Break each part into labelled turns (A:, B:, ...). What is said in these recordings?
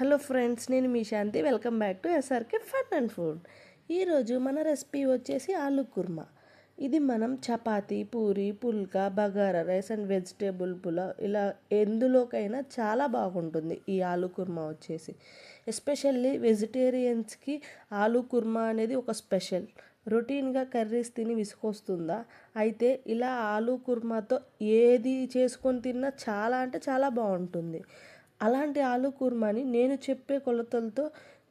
A: Hello friends నేను మీ Shanti. Welcome back to SRK fun and food. ఈరోజు మన recipe వచ్చేసి ఆలు కుర్మా. ఇది మనం chapati puri pulka bagara rice and vegetable pulao ఇలా ఎందులోకైనా చాలా బాగుంటుంది ఈ ఆలు కుర్మా వచ్చేసి. ఎస్పెషల్లీ వెజిటేరియన్స్కి ఆలు కుర్మా అనేది ఒక స్పెషల్. రొటీన్గా కర్రీస్ తిని విసుకొస్తుందా అయితే ఇలా ఆలు కుర్మాతో ఏది చేసుకొని తిన్నా చాలా అంటే చాలా బాగుంటుంది. అలాంటి ఆలు కుర్మాని నేను చెప్పే కొలతలతో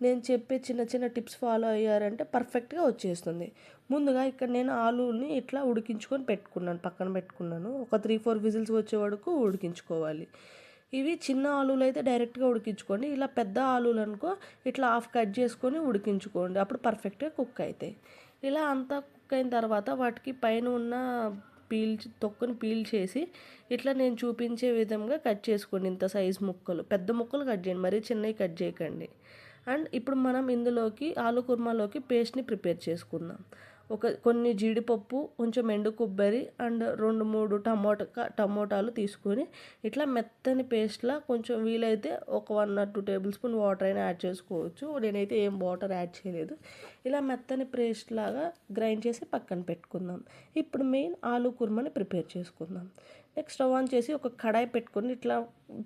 A: నేను చెప్పే చిన్న చిన్న టిప్స్ ఫాలో అయ్యారంటే పర్ఫెక్ట్గా వచ్చేస్తుంది. ముందుగా ఇక్కడ నేను ఆలుని ఇట్లా ఉడికించుకొని పెట్టుకున్నాను పక్కన పెట్టుకున్నాను. ఒక త్రీ ఫోర్ విజిల్స్ వచ్చే వరకు ఉడికించుకోవాలి. ఇవి చిన్న ఆలులు అయితే డైరెక్ట్గా ఉడికించుకోండి. ఇలా పెద్ద ఆలులు అనుకో ఇట్లా హాఫ్ కట్ చేసుకొని ఉడికించుకోండి. అప్పుడు పర్ఫెక్ట్గా కుక్ అవుతాయి ఇలా అంతా కుక్ అయిన తర్వాత వాటికి పైన ఉన్న పీల్ తొక్కుని పీల్ చేసి ఇట్లా నేను చూపించే విధంగా కట్ చేసుకోండి ఇంత సైజ్ ముక్కలు. పెద్ద ముక్కలు కట్ చేయండి మరీ చిన్నవి కట్ చేయకండి. అండ్ ఇప్పుడు మనం ఇందులోకి ఆలు కుర్మాలోకి పేస్ట్ని ప్రిపేర్ చేసుకుందాం. ఒక కొన్ని జీడిపప్పు కొంచెం ఎండు కొబ్బరి అండ్ రెండు మూడు టమోటా టమోటాలు తీసుకొని ఇట్లా మెత్తని పేస్ట్లా కొంచెం వీలైతే ఒక one or two tablespoon water అయినా యాడ్ చేసుకోవచ్చు. నేనైతే ఏం వాటర్ యాడ్ చేయలేదు. ఇలా మెత్తని పేస్ట్ లాగా గ్రైండ్ చేసి పక్కన పెట్టుకుందాం. ఇప్పుడు మెయిన్ ఆలు కుర్మని ప్రిపేర్ చేసుకుందాం. నెక్స్ట్ స్టవ్ ఆన్ చేసి ఒక కడాయి పెట్టుకొని ఇట్లా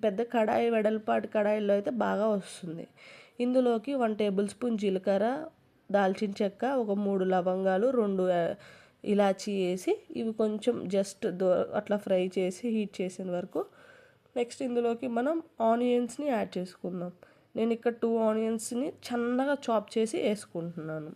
A: పెద్ద కడాయి వెడల్పాటి కడాయిలో అయితే బాగా వస్తుంది. ఇందులోకి వన్ టేబుల్ స్పూన్ జీలకర్ర దాల్చిన చెక్క ఒక మూడు లవంగాలు రెండు ఇలాచీ వేసి ఇవి కొంచెం జస్ట్ దో అట్లా ఫ్రై చేసి హీట్ చేసిన వరకు. నెక్స్ట్ ఇందులోకి మనం ఆనియన్స్ని యాడ్ చేసుకుందాం. నేను ఇక్కడ టూ ఆనియన్స్ని చన్నగా చాప్ చేసి వేసుకుంటున్నాను.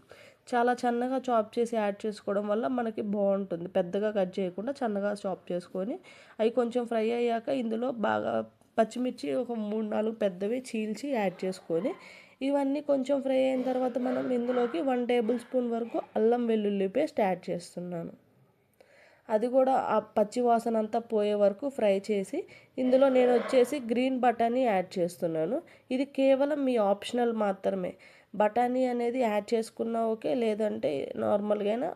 A: చాలా చన్నగా చాప్ చేసి యాడ్ చేసుకోవడం వల్ల మనకి బాగుంటుంది. పెద్దగా కట్ చేయకుండా చన్నగా చాప్ చేసుకొని అవి కొంచెం ఫ్రై అయ్యాక ఇందులో బాగా పచ్చిమిర్చి ఒక మూడు నాలుగు పెద్దవి చీల్చి యాడ్ చేసుకొని ఇవన్నీ కొంచెం ఫ్రై అయిన తర్వాత మనం ఇందులోకి వన్ టేబుల్ స్పూన్ వరకు అల్లం వెల్లుల్లి పేస్ట్ యాడ్ చేస్తున్నాను. అది కూడా ఆ పచ్చి వాసన అంతా పోయే వరకు ఫ్రై చేసి ఇందులో నేను వచ్చేసి గ్రీన్ బఠానీ యాడ్ చేస్తున్నాను. ఇది కేవలం మీ ఆప్షనల్ మాత్రమే. బఠానీ అనేది యాడ్ చేసుకున్నా ఓకే లేదంటే నార్మల్గా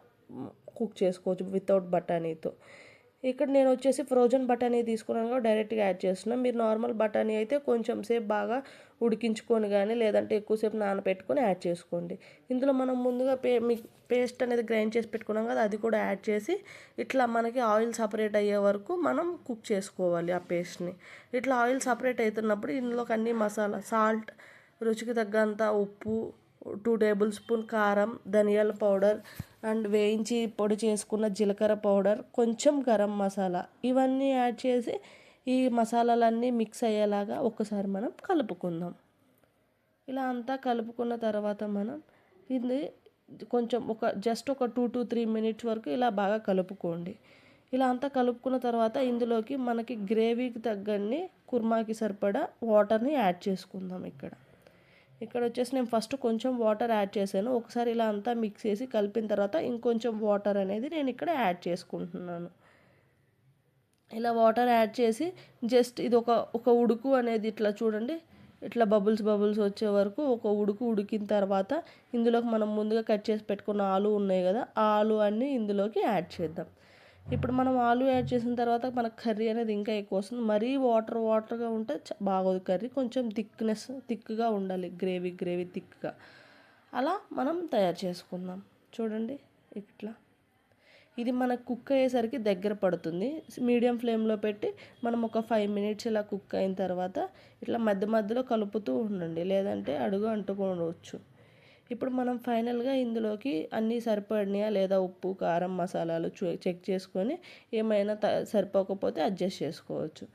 A: కుక్ చేసుకోవచ్చు వితౌట్ బఠానీతో. ఇక్కడ నేను వచ్చేసి ఫ్రోజన్ బఠానీ తీసుకున్నాను డైరెక్ట్గా యాడ్ చేస్తున్నాను మీరు నార్మల్ బఠానీ అయితే కొంచెం సేపు బాగా ఉడికించుకొని కానీ లేదంటే ఎక్కువసేపు నానబెట్టుకొని యాడ్ చేసుకోండి. ఇందులో మనం ముందుగా పే మీ పేస్ట్ అనేది గ్రైండ్ చేసి పెట్టుకున్నాం కదా అది కూడా యాడ్ చేసి ఇట్లా మనకి ఆయిల్ సపరేట్ అయ్యే వరకు మనం కుక్ చేసుకోవాలి ఆ పేస్ట్ని ఇట్లా ఆయిల్ సపరేట్ అవుతున్నప్పుడు ఇందులోకి అన్ని మసాలా సాల్ట్ రుచికి తగ్గంత ఉప్పు టూ టేబుల్ స్పూన్ కారం ధనియాల పౌడర్ అండ్ వేయించి పొడి చేసుకున్న జీలకర్ర పౌడర్ కొంచెం గరం మసాలా ఇవన్నీ యాడ్ చేసి ఈ మసాలాలన్నీ మిక్స్ అయ్యేలాగా ఒకసారి మనం కలుపుకుందాం. ఇలా అంతా కలుపుకున్న తర్వాత మనం ఇది కొంచెం ఒక జస్ట్ ఒక టూ టు త్రీ మినిట్స్ వరకు ఇలా బాగా కలుపుకోండి. ఇలా అంతా కలుపుకున్న తర్వాత ఇందులోకి మనకి గ్రేవీకి తగ్గన్ని కుర్మాకి సరిపడా వాటర్ని యాడ్ చేసుకుందాం ఇక్కడ. ఇక్కడ వచ్చేసి నేను ఫస్ట్ కొంచెం వాటర్ యాడ్ చేశాను. ఒకసారి ఇలా అంతా మిక్స్ చేసి కలిపిన తర్వాత ఇంకొంచెం వాటర్ అనేది నేను ఇక్కడ యాడ్ చేసుకుంటున్నాను. ఇలా వాటర్ యాడ్ చేసి జస్ట్ ఇది ఒక ఒక ఉడుకు అనేది ఇట్లా చూడండి. ఇట్లా బబుల్స్ బబుల్స్ వచ్చే వరకు ఒక ఉడుకు ఉడికిన తర్వాత ఇందులోకి మనం ముందుగా కట్ చేసి పెట్టుకున్న ఆలు ఉన్నాయి కదా ఆ ఆలు అన్నీ ఇందులోకి యాడ్ చేద్దాం. ఇప్పుడు మనం ఆలు యాడ్ చేసిన తర్వాత మనకు కర్రీ అనేది ఇంకా ఎక్కువ వస్తుంది. మరీ వాటర్ వాటర్గా ఉంటే బాగోదు కర్రీ. కొంచెం థిక్నెస్ థిక్గా ఉండాలి. గ్రేవీ గ్రేవీ థిక్గా. అలా మనం తయారు చేసుకుందాం. చూడండి ఇట్లా. ఇది మనకు కుక్ అయ్యేసరికి దగ్గర పడుతుంది. మీడియం ఫ్లేమ్లో పెట్టి మనం ఒక ఫైవ్ మినిట్స్ ఇలా కుక్ అయిన తర్వాత ఇట్లా మధ్య మధ్యలో కలుపుతూ ఉండండి. లేదంటే అడుగు అంటుకోవచ్చు. ఇప్పుడు మనం ఫైనల్గా ఇందులోకి అన్నీ సరిపడినాయా లేదా ఉప్పు కారం మసాలాలు చెక్ చేసుకొని ఏమైనా త సరిపోకపోతే అడ్జస్ట్ చేసుకోవచ్చు.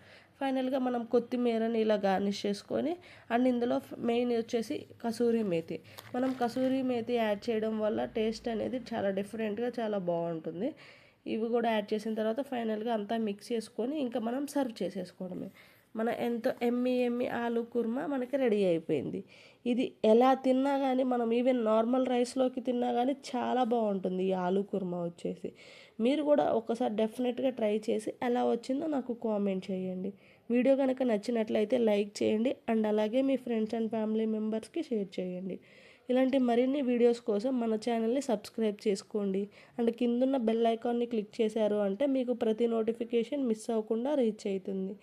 A: ఫైనల్గా మనం కొత్తిమీరని ఇలా గార్నిష్ చేసుకొని అండ్ ఇందులో మెయిన్ వచ్చేసి కసూరి మేతి. మనం కసూరి మేతి యాడ్ చేయడం వల్ల టేస్ట్ అనేది చాలా డిఫరెంట్గా చాలా బాగుంటుంది. ఇవి కూడా యాడ్ చేసిన తర్వాత ఫైనల్గా అంతా మిక్స్ చేసుకొని ఇంకా మనం సర్వ్ చేసేసుకోవడమే. మన ఎంతో ఎమ్మి ఎమ్మి ఆలు కుర్మా మనకి రెడీ అయిపోయింది. ఇది ఎలా తిన్నా కానీ మనం ఈవెన్ నార్మల్ రైస్లోకి తిన్నా కానీ చాలా బాగుంటుంది ఈ ఆలు కుర్మా వచ్చేసి. మీరు కూడా ఒకసారి డెఫినెట్గా ట్రై చేసి ఎలా వచ్చిందో నాకు కామెంట్ చేయండి. వీడియో కనుక నచ్చినట్లయితే లైక్ చేయండి అండ్ అలాగే మీ ఫ్రెండ్స్ అండ్ ఫ్యామిలీ మెంబర్స్కి షేర్ చేయండి. ఇలాంటి మరిన్ని వీడియోస్ కోసం మన ఛానల్ని సబ్స్క్రైబ్ చేసుకోండి. అండ్ కిందున్న బెల్ ఐకాన్ని క్లిక్ చేశారు అంటే మీకు ప్రతి నోటిఫికేషన్ మిస్ అవ్వకుండా రీచ్ అవుతుంది.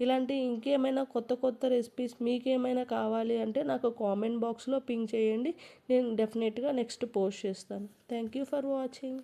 A: ఇలాంటి ఇంకేమైనా కొత్త కొత్త రెసిపీస్ మీకేమైనా కావాలి అంటే నాకు కామెంట్ బాక్స్లో పింక్ చేయండి. నేను డెఫినెట్గా నెక్స్ట్ పోస్ట్ చేస్తాను. Thank you for watching